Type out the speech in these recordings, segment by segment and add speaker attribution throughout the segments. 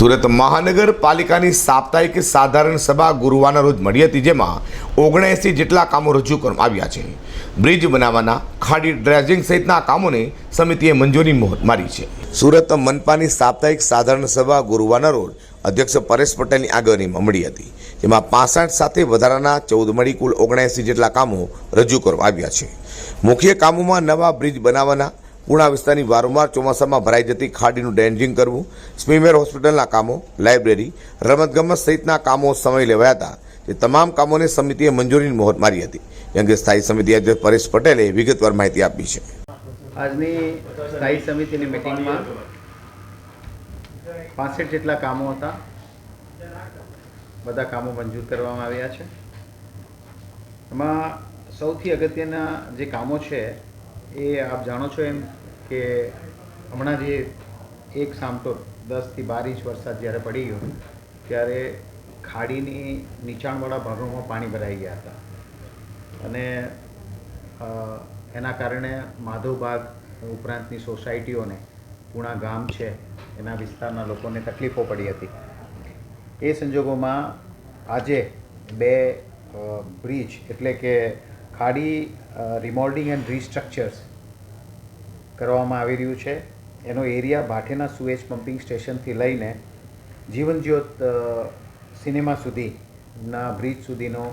Speaker 1: સુરત મહાનગરપાલિકાની સાપ્તાહિક સાધારણ સભા ગુરુવારના રોજ મળી હતી, જેમાં ઓગણએંસી જેટલા કામો રજૂ કરવામાં આવ્યા છે. બ્રિજ બનાવવાના, ખાડી ડ્રેજિંગ સહિતના કામોને સમિતિએ મંજૂરી મોહર મારી છે. સુરત મનપાની સાપ્તાહિક સાધારણ સભા ગુરુવારના રોજ અધ્યક્ષ પરેશ પટેલની આગેવાનીમાં મળી હતી, જેમાં પાસઠ સાથે વધારાના ચૌદ મળી કુલ ઓગણએંસી જેટલા કામો રજૂ કરવામાં આવ્યા છે. મુખ્ય કામોમાં નવા બ્રિજ બનાવવાના પૂર્ણા વિસ્તારની વારંવાર ચોમાસામાં ભરાઈ જતી ખાડીનું ડેન્જિંગ કરવું, સ્મીમેર હોસ્પિટલના કામો, લાઇબ્રેરી, રમતગમત સહિતના કામો સમય લેવાયા હતા તે તમામ કામોને સમિતિએ મંજૂરીની મોહર મારી હતી. એ અંગે સ્થાયી સમિતિ અધ્યક્ષ પરેશ પટેલે વિગતવાર માહિતી આપી છે.
Speaker 2: આજની સ્થાયી સમિતિની મિટિંગમાં પાસઠ જેટલા કામો હતા. બધા કામો મંજૂર કરવામાં આવ્યા છે. એમાં સૌથી અગત્યના જે કામો છે એ આપ જાણો છો એમ કે હમણાં જે એક સામટો દસથી બાર ઇંચ વરસાદ જ્યારે પડી ગયો, ત્યારે ખાડીની નીચાણવાળા ભાગોમાં પાણી ભરાઈ ગયા હતા. અને એના કારણે માધવબાગ ઉપરાંતની સોસાયટીઓને, પૂણા ગામ છે, એના વિસ્તારના લોકોને તકલીફો પડી હતી. એ સંજોગોમાં આજે બે બ્રિજ એટલે કે ખાડી રિમોલ્ડિંગ એન્ડ રીસ્ટ્રક્ચર્સ કરવામાં આવી રહ્યું છે. એનો એરિયા ભાટેના સુએજ પમ્પિંગ સ્ટેશનથી લઈને જીવનજ્યોત સિનેમા સુધીના બ્રિજ સુધીનો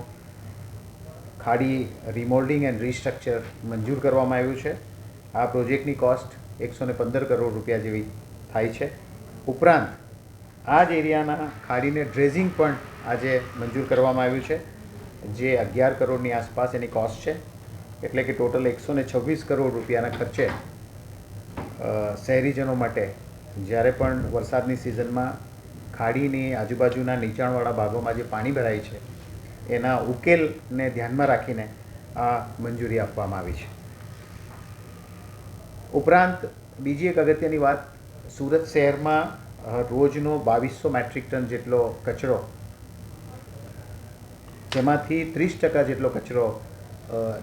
Speaker 2: ખાડી રિમોલ્ડિંગ એન્ડ રીસ્ટ્રક્ચર મંજૂર કરવામાં આવ્યું છે. આ પ્રોજેક્ટની કોસ્ટ એકસો ને પંદર કરોડ રૂપિયા જેવી થાય છે. ઉપરાંત, આ જ એરિયાના ખાડીને ડ્રેઝિંગ પણ આજે મંજૂર કરવામાં આવ્યું છે. જે અગિયાર કરોડની આસપાસ એની કોસ્ટ છે, એટલે કે ટોટલ એકસો ને છવ્વીસ કરોડ રૂપિયાના ખર્ચે શહેરીજનો માટે જ્યારે પણ વરસાદની સિઝનમાં ખાડીની આજુબાજુના નીચાણવાળા ભાગોમાં જે પાણી ભરાય છે, એના ઉકેલને ધ્યાનમાં રાખીને આ મંજૂરી આપવામાં આવી છે. ઉપરાંત, બીજી એક અગત્યની વાત, સુરત શહેરમાં રોજનો બાવીસો મેટ્રિક ટન જેટલો કચરો જેમાંથી ત્રીસ ટકા જેટલો કચરો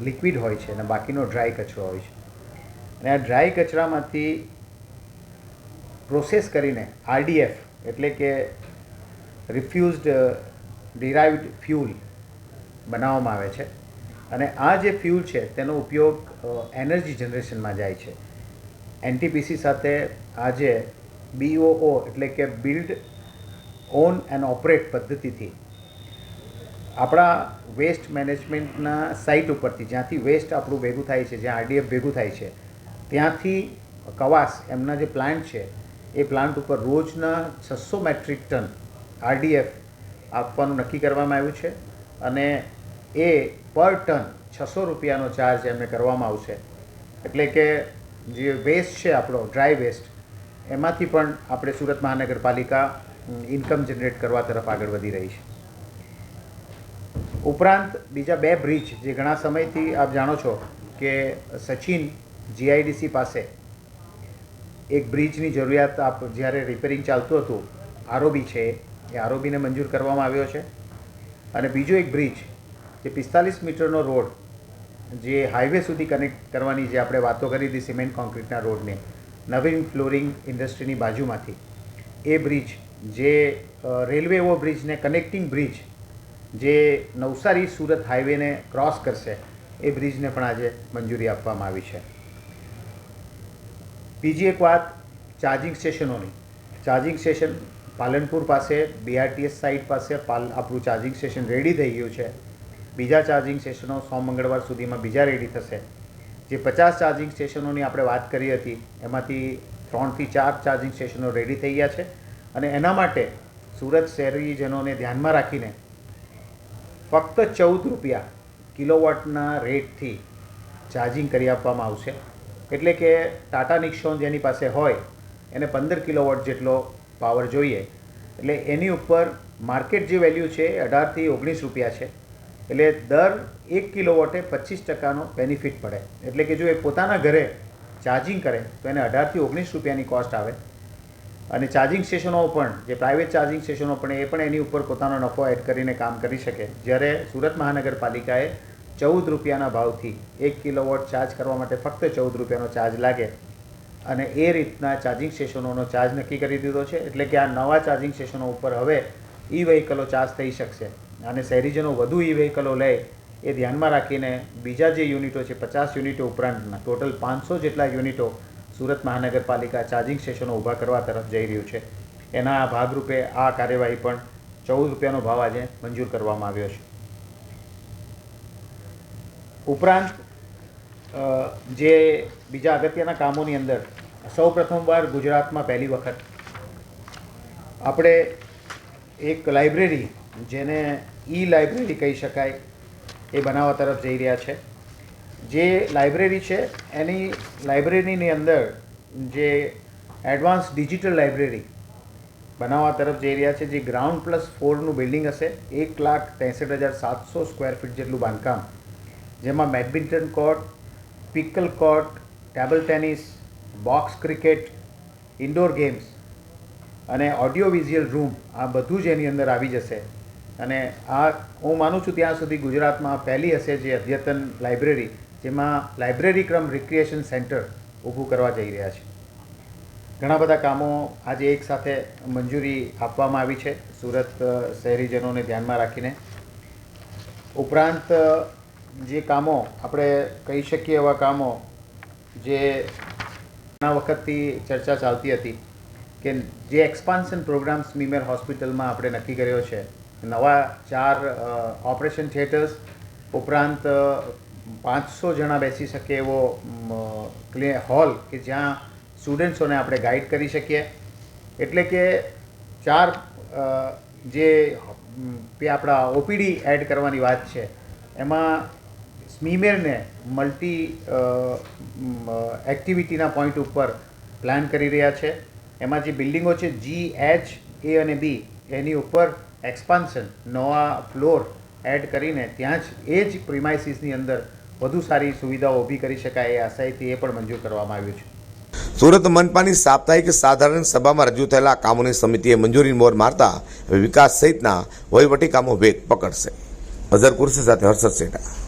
Speaker 2: લિક્વિડ હોય છે અને બાકીનો ડ્રાય કચરો હોય છે. અને આ ડ્રાય કચરામાંથી પ્રોસેસ કરીને આરડીએફ એટલે કે રિફ્યુઝડ ડિરાઇવડ ફ્યુલ બનાવવામાં આવે છે. અને આ જે ફ્યુલ છે તેનો ઉપયોગ એનર્જી જનરેશનમાં જાય છે. એનટીપીસી સાથે આજે બીઓઓ એટલે કે બિલ્ડ ઓન એન્ડ ઓપરેટ પદ્ધતિથી આપણા વેસ્ટ મેનેજમેન્ટના સાઇટ ઉપરથી, જ્યાંથી વેસ્ટ આપણું ભેગું થાય છે, જ્યાં આરડીએફ ભેગું થાય છે, ત્યાંથી કવાસ, એમના જે પ્લાન્ટ છે, એ પ્લાન્ટ ઉપર રોજના છસો મેટ્રિક ટન આરડીએફ આપવાનું નક્કી કરવામાં આવ્યું છે અને એ પર ટન છસો રૂપિયાનો ચાર્જ એમને કરવામાં આવશે. એટલે કે જે વેસ્ટ છે આપણો ડ્રાય વેસ્ટ એમાંથી પણ આપણે સુરત મહાનગરપાલિકા ઇન્કમ જનરેટ કરવા તરફ આગળ વધી રહી છે. ઉપરાંત બીજા બે બ્રિજ જે ઘણા સમયથી આપ જાણો છો કે સચિન જીઆઈડીસી પાસે એક બ્રિજની જરૂરિયાત આપ જ્યારે રિપેરિંગ ચાલતું હતું, આરઓબી છે, એ આરઓબીને મંજૂર કરવામાં આવ્યો છે. અને બીજો એક બ્રિજ જે પિસ્તાલીસ મીટરનો રોડ જે હાઈવે સુધી કનેક્ટ કરવાની જે આપણે વાતો કરી હતી સિમેન્ટ કોન્ક્રીટના રોડને, નવીન ફ્લોરિંગ ઇન્ડસ્ટ્રીની બાજુમાંથી, એ બ્રિજ જે રેલવે ઓવર બ્રિજને કનેક્ટિંગ બ્રિજ જે નવસારી સુરત હાઈવેને ક્રોસ કરશે, એ બ્રિજને પણ આજે મંજૂરી આપવામાં આવી છે. બીજી એક વાત, ચાર્જિંગ સ્ટેશનોની. ચાર્જિંગ સ્ટેશન પાલનપુર પાસે બીઆરટીએસ સાઇટ પાસે પાલ, આપણું ચાર્જિંગ સ્ટેશન રેડી થઈ ગયું છે. બીજા ચાર્જિંગ સ્ટેશનો સોમ મંગળવાર સુધીમાં બીજા રેડી થશે. જે પચાસ ચાર્જિંગ સ્ટેશનોની આપણે વાત કરી હતી, એમાંથી ત્રણથી ચાર ચાર્જિંગ સ્ટેશનો રેડી થઈ ગયા છે. અને એના માટે સુરત શહેરીજનોને ધ્યાનમાં રાખીને ફક્ત ચૌદ રૂપિયા કિલોવોટના રેટથી ચાર્જિંગ કરી આપવામાં આવશે. એટલે કે ટાટા નિક્સોન જેની પાસે હોય, એને પંદર કિલોવોટ જેટલો પાવર જોઈએ. એટલે એની ઉપર માર્કેટ જે વેલ્યુ છે એ અઢારથી ઓગણીસ રૂપિયા છે. એટલે દર એક કિલોવોટે પચીસ ટકાનો બેનિફિટ પડે. એટલે કે જો એ પોતાના ઘરે ચાર્જિંગ કરે, તો એને અઢારથી ઓગણીસ રૂપિયાની કોસ્ટ આવે. અને ચાર્જિંગ સ્ટેશનો પણ, જે પ્રાઇવેટ ચાર્જિંગ સ્ટેશનો પણ, એ પણ એની ઉપર પોતાનો નફો એડ કરીને કામ કરી શકે. જ્યારે સુરત મહાનગરપાલિકાએ ચૌદ રૂપિયાના ભાવથી એક કિલોવોટ ચાર્જ કરવા માટે ફક્ત ચૌદ રૂપિયાનો ચાર્જ લાગે. અને એ રીતના ચાર્જિંગ સ્ટેશનોનો ચાર્જ નક્કી કરી દીધો છે, એટલે કે આ નવા ચાર્જિંગ સ્ટેશનો ઉપર હવે ઈ વ્હીકલો ચાર્જ થઈ શકશે. અને શહેરીજનો વધુ ઈ વ્હીકલો લે, એ ધ્યાનમાં રાખીને બીજા જે યુનિટો છે, પચાસ યુનિટો ઉપરાંતના ટોટલ પાંચસો જેટલા યુનિટો સુરત મહાનગરપાલિકા ચાર્જિંગ સ્ટેશનો ઊભા કરવા તરફ જઈ રહ્યું છે. એના ભાગરૂપે આ કાર્યવાહી પણ ચૌદ રૂપિયાનો ભાવ આજે મંજૂર કરવામાં આવ્યો છે. ઉપરાંત જે બીજા અગત્યના કામોની અંદર સૌ પ્રથમવાર ગુજરાતમાં પહેલી વખત આપણે એક લાઇબ્રેરી, જેને ઈ લાઇબ્રેરી કહી શકાય, એ બનાવવા તરફ જઈ રહ્યા છે. જે લાઇબ્રેરી છે, એની લાઇબ્રેરીની અંદર જે એડવાન્સ ડિજિટલ લાઇબ્રેરી બનાવવા તરફ જઈ રહ્યા છે, જે ગ્રાઉન્ડ પ્લસ ફોરનું બિલ્ડિંગ હશે, એક લાખ ત્રેસઠ હજાર સાતસો સ્ક્વેર ફીટ જેટલું બાંધકામ. જેમાં badminton court, pickle court, table tennis, box cricket, indoor games અને ઓડિયો વિઝ્યુઅલ રૂમ આ બધું જ એની અંદર આવી જશે. અને આ હું માનું છું ત્યાં સુધી ગુજરાતમાં પહેલી હશે જે અદ્યતન લાઇબ્રેરી જેમાં લાઇબ્રેરી ક્રમ રિક્રિએશન સેન્ટર ઊભું કરવા જઈ રહ્યા છે. ઘણા બધા કામો આજે એક સાથે મંજૂરી આપવામાં આવી છે, સુરત શહેરીજનોને ધ્યાનમાં રાખીને. ઉપરાંત જે કામો આપણે કહી શકીએ એવા કામો જે ઘણા વખતથી ચર્ચા ચાલતી હતી કે જે એક્સપાન્શન પ્રોગ્રામ્સ મીમેર હોસ્પિટલમાં આપણે નક્કી કર્યો છે. નવા ચાર ઓપરેશન થિયેટર્સ, ઉપરાંત પાંચસો જણા બેસી શકે એવો હોલ કે જ્યાં સ્ટુડન્ટ્સોને આપણે ગાઈડ કરી શકીએ. એટલે કે ચાર જે આપણા ઓપીડી એડ કરવાની વાત છે, એમાં સ્મીમેરને મલ્ટી એક્ટિવિટીના પોઈન્ટ ઉપર પ્લાન કરી રહ્યા છે. એમાં જે બિલ્ડિંગો છે જી એચ એ અને બી એની ઉપર એક્સપાન્શન, નવા ફ્લોર એડ કરીને ત્યાં જ એ જ પ્રિમાઇસીસની અંદર વધુ સારી સુવિધાઓ ઊભી કરી શકાય એ આશયથી એ પણ મંજૂર કરવામાં આવ્યું છે.
Speaker 1: સુરત મનપાની સાપ્તાહિક સાધારણ સભામાં રજૂ થયેલા કામોની સમિતિએ મંજૂરી મોર મારતા વિકાસ સહિતના વહીવટી કામો વેગ પકડશે. અઝર કુર્સી સાથે હર્ષદ સેઠા.